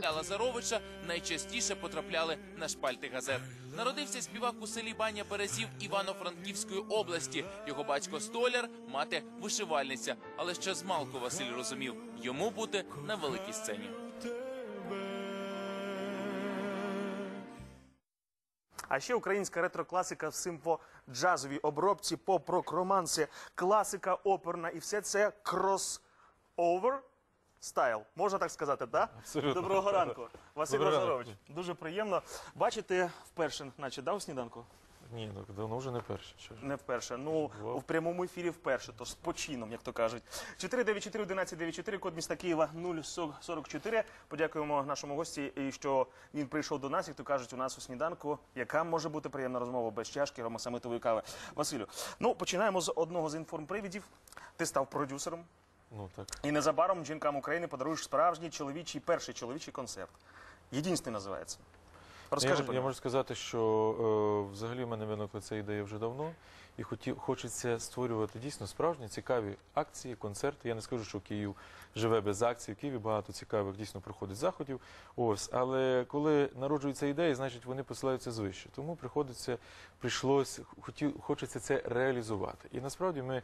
Для Лазаровича найчастіше потрапляли на шпальти газет. Народився співак у селі Баня Березів Івано-Франківської області. Його батько столяр, мати вишивальниця. Але ще з малку Василь розумів, йому бути на великій сцені. А ще українська ретро-класика в симфо-джазовій обробці, поп-рок, романси, класика оперна і все це крос-овер стайл. Можна так сказати, так? Абсолютно. Доброго ранку. Василь Доброго Лазарович. ранку. Дуже приємно. Бачите, вперше, наче дав сніданку? Ні, ну давно вже не перше. Що ж. Не вперше. Ну, Вау. в прямому ефірі вперше, то з почином, як то кажуть. 494-1194, код міста Києва 044. Подякуємо нашому гості, і що він прийшов до нас, як то кажуть, у нас у сніданку. Яка може бути приємна розмова без чашки ромасамитової кави? Василю, ну починаємо з одного з інформпривідів. Ти став продюсером, Ну так. і незабаром жінкам України подаруєш справжній чоловічий, перший чоловічий концерт. Єдинственний називається. Розкажи я, я можу сказати, що е, взагалі в мене виникла ця ідея вже давно, і хотів, хочеться створювати дійсно справжні цікаві акції, концерти. Я не скажу, що Київ живе без акцій. В Києві багато цікавих дійсно проходить заходів. Ось, але коли народжуються ідеї, значить вони посилаються звище. Тому приходиться, прийшлось, хотів, хочеться це реалізувати. І насправді ми.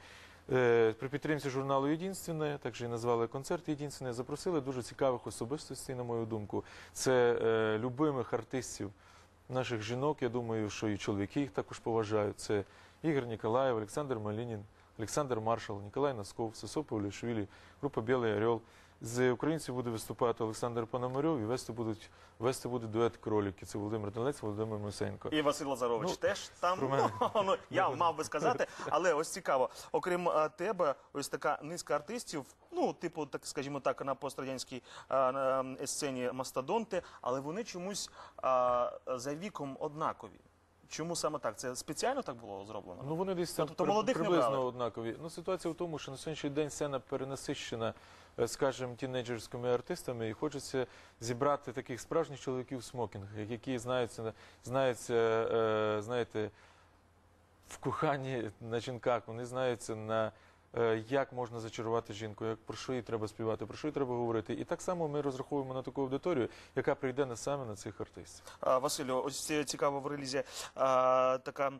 Е, При підтримці журналу «Єдинственне», так же і назвали концерт «Єдинственне», запросили дуже цікавих особистостей, на мою думку. Це е, любимих артистів наших жінок. Я думаю, що і чоловіки їх також поважають. Це Ігор Ніколаєв, Олександр Малінін, Олександр Маршал, Ніколай Носков, Сосо Павлішвілі, група Білий Орел. З українців буде виступати Олександр Пономарьов і вести будуть вести буде дует кроліки. Це Володимир Долець, Володимир Мусенко. І Василь Лазарович Ну, теж там. Ну, я мав би сказати, але ось цікаво. Окрім е, тебе, ось така низка артистів. Ну, типу, так скажімо так, на пострадянській е, на, е, сцені мастодонти, але вони чомусь е, за віком однакові. Чому саме так? Це спеціально так було зроблено? Ну вони десь там Тобто при- молодих приблизно однакові. Ну ситуація в тому, що на сьогоднішній день сцена перенасищена, скажімо, тінейджерськими артистами, і хочеться зібрати таких справжніх чоловіків в смокінгах, які знаються на- знаються, е, знаєте, в коханні на жінках. Вони знаються на е, як можна зачарувати жінку, як про що їй треба співати, про що їй треба говорити. І так само ми розраховуємо на таку аудиторію, яка прийде на саме на цих артистів. А, Василю, ось цікаво в релізі а, така,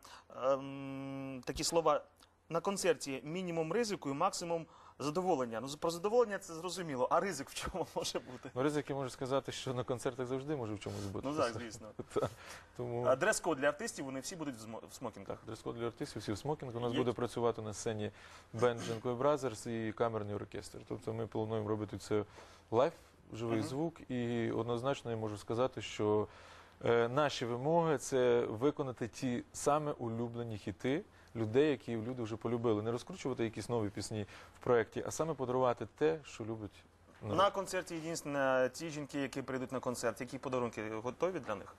ем, такі слова на концерті мінімум ризику і максимум задоволення. Ну, про задоволення це зрозуміло, а ризик в чому може бути? Ну, ризик я можу сказати, що на концертах завжди може в чомусь бути. Ну так, звісно. Та, Тому А дрес-код для артистів, вони всі будуть в змо- в смокінгах. дрес-код для артистів всі в смокінг. У нас Є? буде працювати на сцені бенд Джанкой Бразерс і камерний оркестр. Тобто ми плануємо робити це лайв, живий Мгм. звук, і однозначно я можу сказати, що наші вимоги це виконати ті саме улюблені хіти людей, які люди вже полюбили. Не розкручувати якісь нові пісні в проєкті, а саме подарувати те, що любить народ. На концерті єдине ті жінки, які прийдуть на концерт, які подарунки готові для них?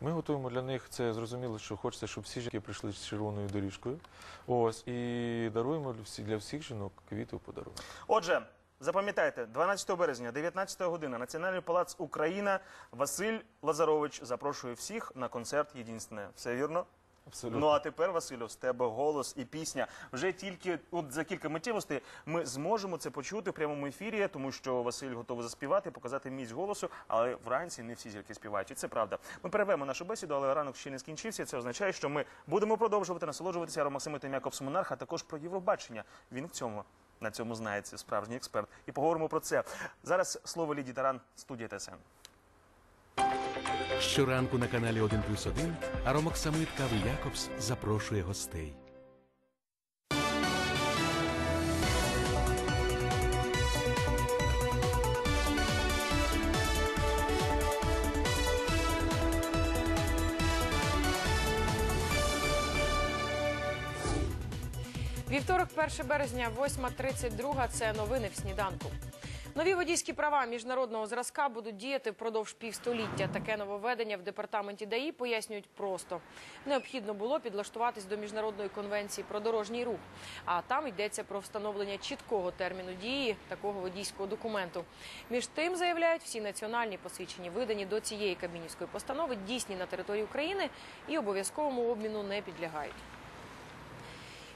Ми готуємо для них це зрозуміло, що хочеться, щоб всі жінки прийшли з червоною доріжкою. Ось і даруємо для всі- для всіх жінок квіти в подарунок. Отже, запам'ятайте, 12 березня, 19 година, Національний палац Україна. Василь Лазарович запрошує всіх на концерт єдине. Все вірно? Абсолютно. Ну а тепер, Василю, з тебе голос і пісня. Вже тільки от за кілька миттєвостей ми зможемо це почути в прямому ефірі, тому що Василь готовий заспівати, показати міць голосу, але вранці не всі зірки співають. І це правда. Ми перервемо нашу бесіду, але ранок ще не скінчився. Це означає, що ми будемо продовжувати насолоджуватися Ромаксимитом Якобс Монарх, а також про Євробачення. Він в цьому на цьому знається справжній експерт. І поговоримо про це. Зараз слово Ліді Таран, студія ТСН. Щоранку на каналі 1 плюс 1 Аромок Самит Кави Якобс запрошує гостей. Вівторок, 1 березня, 8.32. Це новини в сніданку. Нові водійські права міжнародного зразка будуть діяти впродовж півстоліття. Таке нововведення в департаменті ДАІ пояснюють просто. Необхідно було підлаштуватись до міжнародної конвенції про дорожній рух. А там йдеться про встановлення чіткого терміну дії такого водійського документу. Між тим заявляють, всі національні посвідчені видані до цієї кабмінівської постанови дійсні на території України і обов'язковому обміну не підлягають.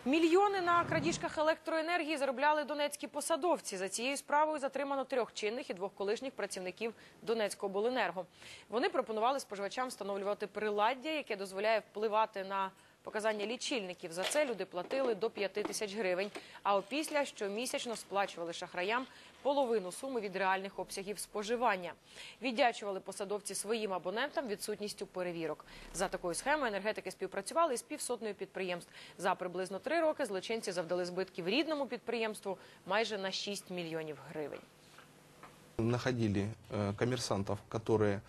Мільйони на крадіжках електроенергії заробляли донецькі посадовці. За цією справою затримано трьох чинних і двох колишніх працівників Донецького обленерго. Вони пропонували споживачам встановлювати приладдя, яке дозволяє впливати на показання лічильників. За це люди платили до 5 тисяч гривень. А опісля щомісячно сплачували шахраям половину суми від реальних обсягів споживання. Віддячували посадовці своїм абонентам відсутністю перевірок. За такою схемою енергетики співпрацювали з півсотнею підприємств. За приблизно три роки злочинці завдали збитків рідному підприємству майже на 6 мільйонів гривень. находили э, коммерсантов, которые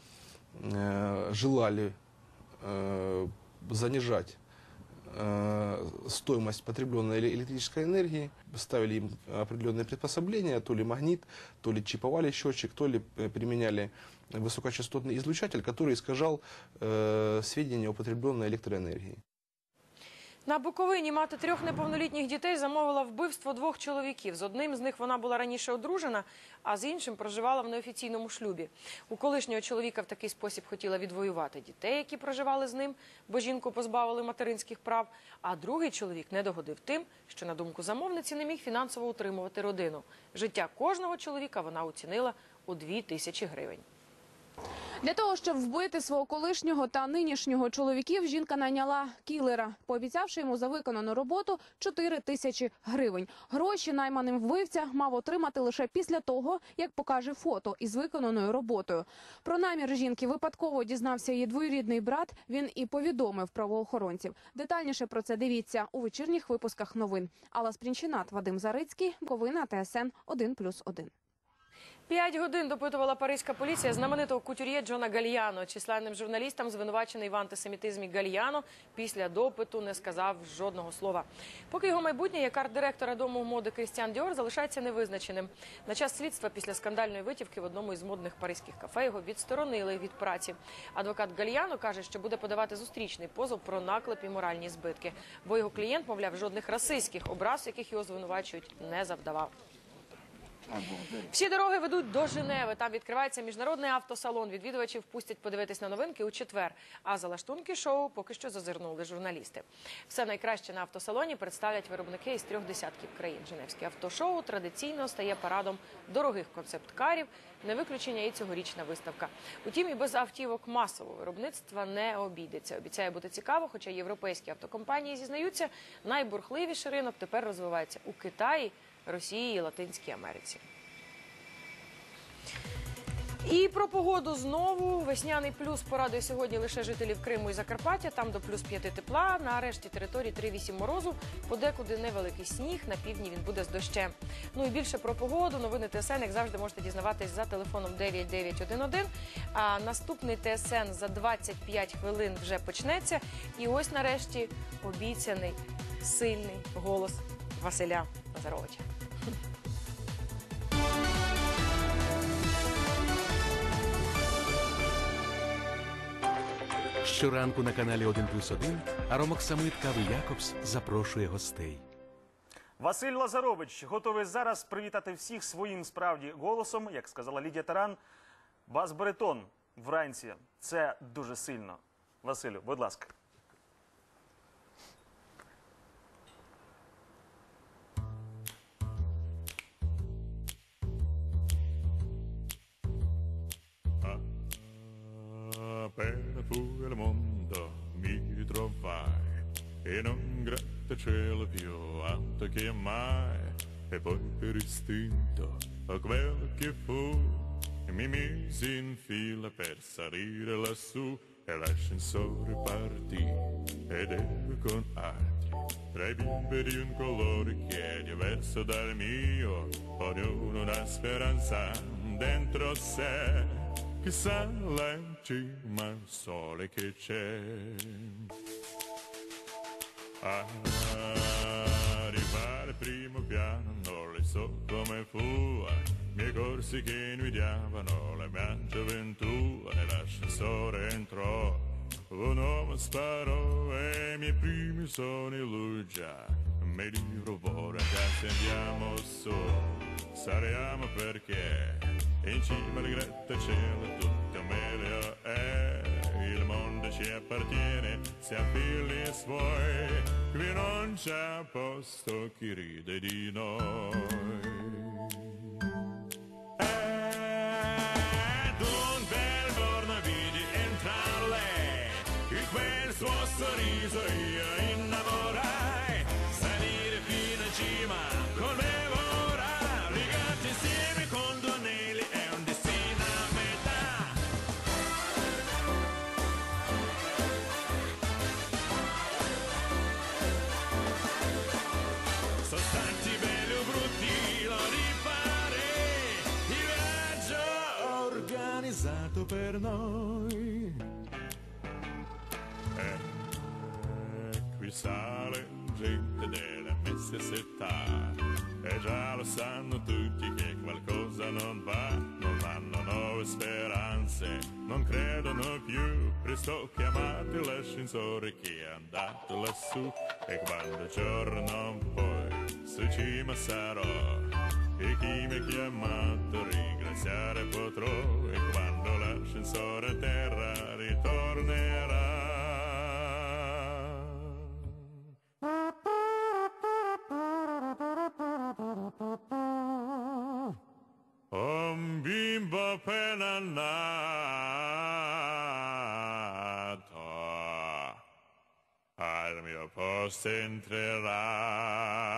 э, желали э, занижать э, стоимость потребленной эле- электрической энергии, ставили им определенные приспособления, то ли магнит, то ли чиповали счетчик, то ли э, применяли высокочастотный излучатель, который искажал э, сведения о потребленной электроэнергии. На Буковині мати трьох неповнолітніх дітей замовила вбивство двох чоловіків. З одним з них вона була раніше одружена, а з іншим проживала в неофіційному шлюбі. У колишнього чоловіка в такий спосіб хотіла відвоювати дітей, які проживали з ним, бо жінку позбавили материнських прав. А другий чоловік не догодив тим, що на думку замовниці не міг фінансово утримувати родину. Життя кожного чоловіка вона оцінила у дві тисячі гривень. Для того, щоб вбити свого колишнього та нинішнього чоловіків, жінка найняла кілера, пообіцявши йому за виконану роботу 4 тисячі гривень. Гроші найманим вбивця мав отримати лише після того, як покаже фото із виконаною роботою. Про намір жінки випадково дізнався її двоюрідний брат. Він і повідомив правоохоронців. Детальніше про це дивіться у вечірніх випусках новин. Алла Спрінчинат, Вадим Зарицький, Ковина, ТСН 1+,1. П'ять годин допитувала паризька поліція знаменитого кутюр'є Джона Гальяно. Численним журналістам звинувачений в антисемітизмі Гальяно після допиту не сказав жодного слова. Поки його майбутнє як арт-директора дому моди Крістіан Діор залишається невизначеним. На час слідства після скандальної витівки в одному із модних паризьких кафе його відсторонили від праці. Адвокат Гальяно каже, що буде подавати зустрічний позов про наклеп і моральні збитки, бо його клієнт, мовляв, жодних расистських образ, яких його звинувачують, не завдавав. Всі дороги ведуть до Женеви. Там відкривається міжнародний автосалон. Відвідувачів пустять подивитись на новинки у четвер. А за лаштунки шоу поки що зазирнули журналісти. Все найкраще на автосалоні представлять виробники із трьох десятків країн. Женевське автошоу традиційно стає парадом дорогих концепт-карів. Не виключення і цьогорічна виставка. Утім, і без автівок масового виробництва не обійдеться. Обіцяє бути цікаво, хоча європейські автокомпанії зізнаються, найбурхливіший ринок тепер розвивається у Китаї, Росії і Латинській Америці. І про погоду знову весняний плюс порадує сьогодні лише жителів Криму і Закарпаття. Там до плюс 5 тепла. На решті території 3-8 морозу. Подекуди невеликий сніг. На півдні він буде з дощем. Ну і більше про погоду. Новини ТСН, як завжди, можете дізнаватись за телефоном 9911. А наступний ТСН за 25 хвилин вже почнеться. І ось нарешті обіцяний сильний голос Василя Назаровича. Щоранку на каналі 1 плюс 1 Аромок Самит Кави Якобс запрошує гостей. Василь Лазарович готовий зараз привітати всіх своїм справді голосом, як сказала Лідія Таран. Бас-баритон вранці. Це дуже сильно. Василю, будь ласка. Fu il mondo mi trovai in un grattacielo più alto che mai e poi per istinto a quel che fu mi misi in fila per salire lassù e l'ascensore partì ed ero con altri tra i bimbi di un colore che è diverso dal mio ognuno una speranza dentro sé Chissà là in cima al sole che c'è. Arrivare al primo piano non le so come fu. Miei corsi che invidiavano la mia gioventù. Nell'ascensore entrò un uomo sparò e i miei primi sogni lui già mi rubò ragazzi andiamo su saliamo perché in cima alle grette cielo tutto Amelia e eh, il mondo ci appartiene se a Phyllis suoi qui non c'è posto chi ride di noi. Eh, sorriso io per noi. E qui sale gente delle messe setà e già lo sanno tutti che qualcosa non va, non hanno nuove speranze, non credono più. Presto chiamate l'ascensore che è andato lassù e quando giorno poi su cima sarò e chi mi ha chiamato ringraziare potrò e l'ascensore terra ritornerà. Un bimbo appena nato al mio posto entrerà.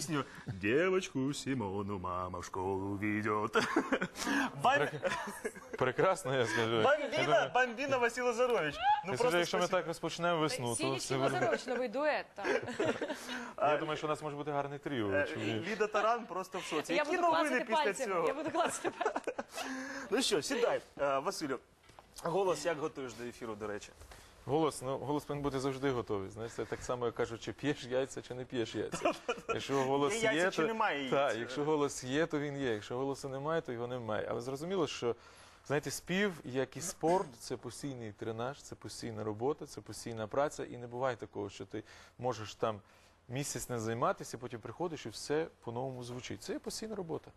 Пісню Дівочку Сімону мама в школу ведет. Прекрасно, я скажу. Бамбіна, бамбіна Василь Лазарович. Ну я скажу, якщо ми так розпочнемо весну, то Сінічний все буде. Лазарович, новий дует. Так. Я думаю, що у нас може бути гарний тріо. Е, Ліда Таран просто в шоці. Я Які буду новини після цього? Я буду клацати пальцями. Ну що, сідай, Е, Василю. Голос як готуєш до ефіру, до речі? Голос, ну голос повинен бути завжди готовий. Знаєш, це так само, як кажуть, чи п'єш яйця, чи не п'єш яйця. Якщо голос Є яйця є, чи то немає яєць? Так, якщо голос є, то він є. Якщо голосу немає, то його немає. Але зрозуміло, що знаєте, спів, як і спорт, це постійний тренаж, це постійна робота, це постійна праця. І не буває такого, що ти можеш там місяць не займатися, потім приходиш і все по-новому звучить. Це є постійна робота.